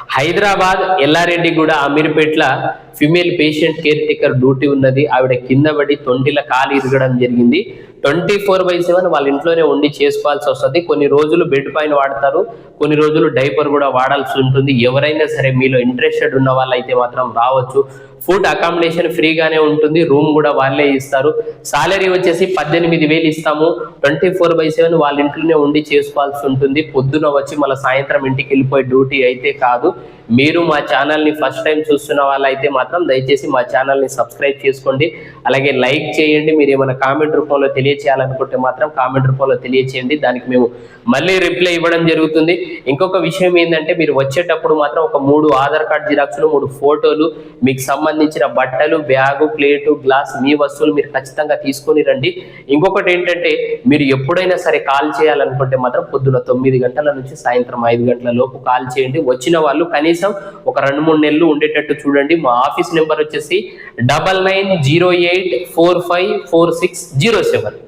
హైదరాబాద్ ఎల్లారెడ్డి కూడా అమీర్పేట్ల female patient caretaker duty ఉన్నది. ఆవిడ కింద పడి తొంటిల కాలు ఇరగడం జరిగింది. ట్వంటీ ఫోర్ బై సెవెన్ వాళ్ళ ఇంట్లోనే ఉండి చేసుకోవాల్సి వస్తుంది. కొన్ని రోజులు బెడ్ పైన వాడతారు. కొన్ని రోజులు డైపర్ కూడా వాడాల్సి ఉంటుంది. ఎవరైనా సరే మీలో ఇంట్రెస్టెడ్ ఉన్న వాళ్ళైతే మాత్రం రావచ్చు. ఫుడ్ అకామిడేషన్ ఫ్రీగానే ఉంటుంది. రూమ్ కూడా వాళ్ళే ఇస్తారు. సాలరీ వచ్చేసి పద్దెనిమిది వేలు ఇస్తాము. ట్వంటీ ఫోర్ బై సెవెన్ వాళ్ళ ఇంట్లోనే ఉండి చేసుకోవాల్సి ఉంటుంది. పొద్దున వచ్చి మళ్ళీ సాయంత్రం ఇంటికి వెళ్ళిపోయే డ్యూటీ అయితే కాదు. మీరు మా ఛానల్ని ఫస్ట్ టైం చూస్తున్న వాళ్ళైతే మాత్రం దయచేసి మా ఛానల్ని సబ్స్క్రైబ్ చేసుకోండి. అలాగే లైక్ చేయండి. మీరు ఏమైనా కామెంట్ రూపంలో తెలియచేయాలనుకుంటే మాత్రం కామెంట్ రూపంలో తెలియచేయండి. దానికి మేము మళ్ళీ రిప్లై ఇవ్వడం జరుగుతుంది. ఇంకొక విషయం ఏంటంటే మీరు వచ్చేటప్పుడు మాత్రం ఒక మూడు ఆధార్ కార్డ్ జిరాక్స్లు మూడు ఫోటోలు మీకు సంబంధించిన బట్టలు బ్యాగు ప్లేటు గ్లాస్ మీ వస్తువులు మీరు ఖచ్చితంగా తీసుకొని రండి. ఇంకొకటి ఏంటంటే మీరు ఎప్పుడైనా సరే కాల్ చేయాలనుకుంటే మాత్రం పొద్దున తొమ్మిది గంటల నుంచి సాయంత్రం ఐదు గంటల లోపు కాల్ చేయండి. వచ్చిన వాళ్ళు కనీసం ఒక రెండు మూడు నెలలు ఉండేటట్టు చూడండి. మా ఆఫీస్ నెంబర్ వచ్చేసి double nine zero eight four five four six zero seven.